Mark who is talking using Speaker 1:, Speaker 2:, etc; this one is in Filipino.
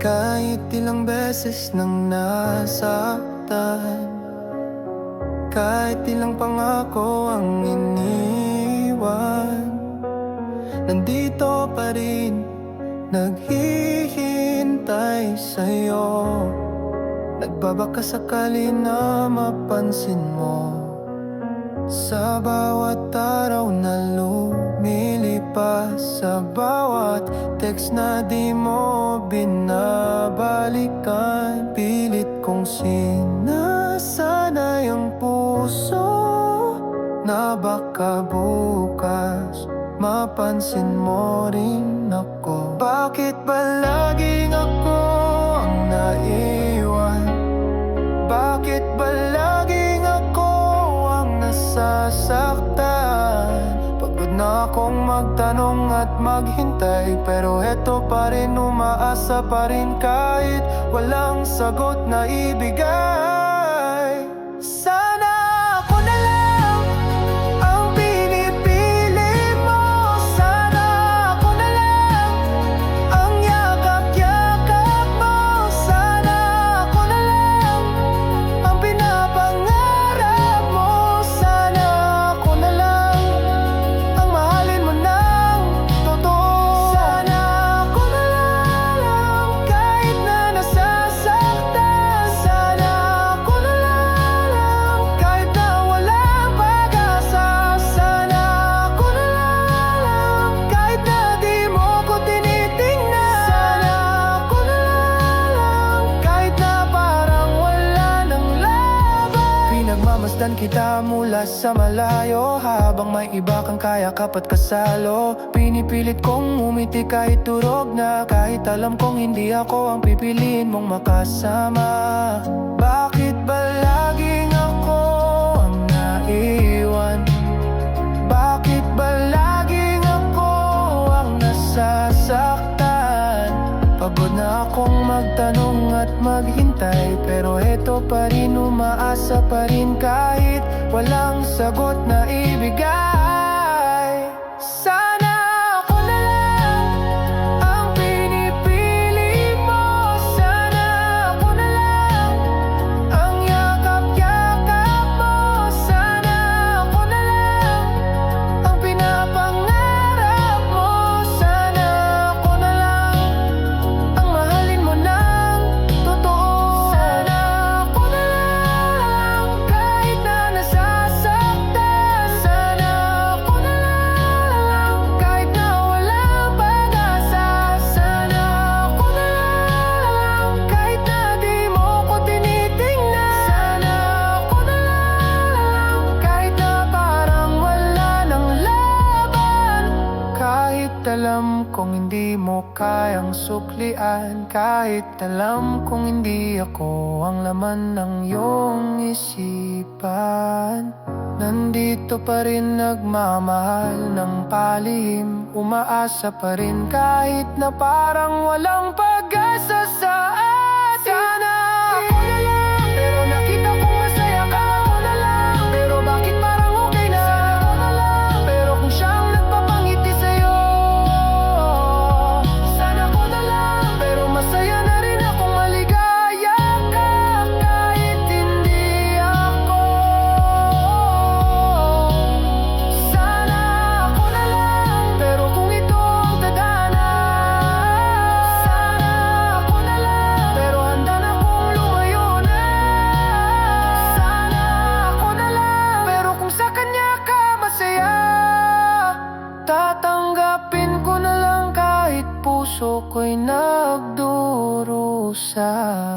Speaker 1: Kahit ilang beses nang nasaktan. Kahit ilang pangako ang iniwan. Nandito pa rin Naghihintay sa'yo. Nagbabaka sakali na mapansin mo. Sa bawat araw na lumilipas Sa bawat text na di mo binabalikan. Pilit kong sinasanay ang puso Na baka bukas mapansin mo rin ako. Bakit ba laging magtanong at maghintay Pero eto pa rin umaasa pa rin kahit Walang sagot na ibigay Pinagmamasdan kita mula sa malayo Habang may iba kang kaya kapat kasalo Pinipilit kong umiti kahit turog na Kahit alam kong hindi ako ang pipiliin mong makasama Bakit ba laging ako ang naiwan? Bakit ba laging ako ang nasasaktan? Pagod na akong magtanong at maghintay Pero eto pa rin umaasa pa rin kahit Walang sagot na ibigay kong hindi mo kayang suklian. Kahit alam kong hindi ako ang laman ng iyong isipan. Nandito pa rin nagmamahal ng palihim. Umaasa pa rin kahit na parang walang pag-asa sa atin lang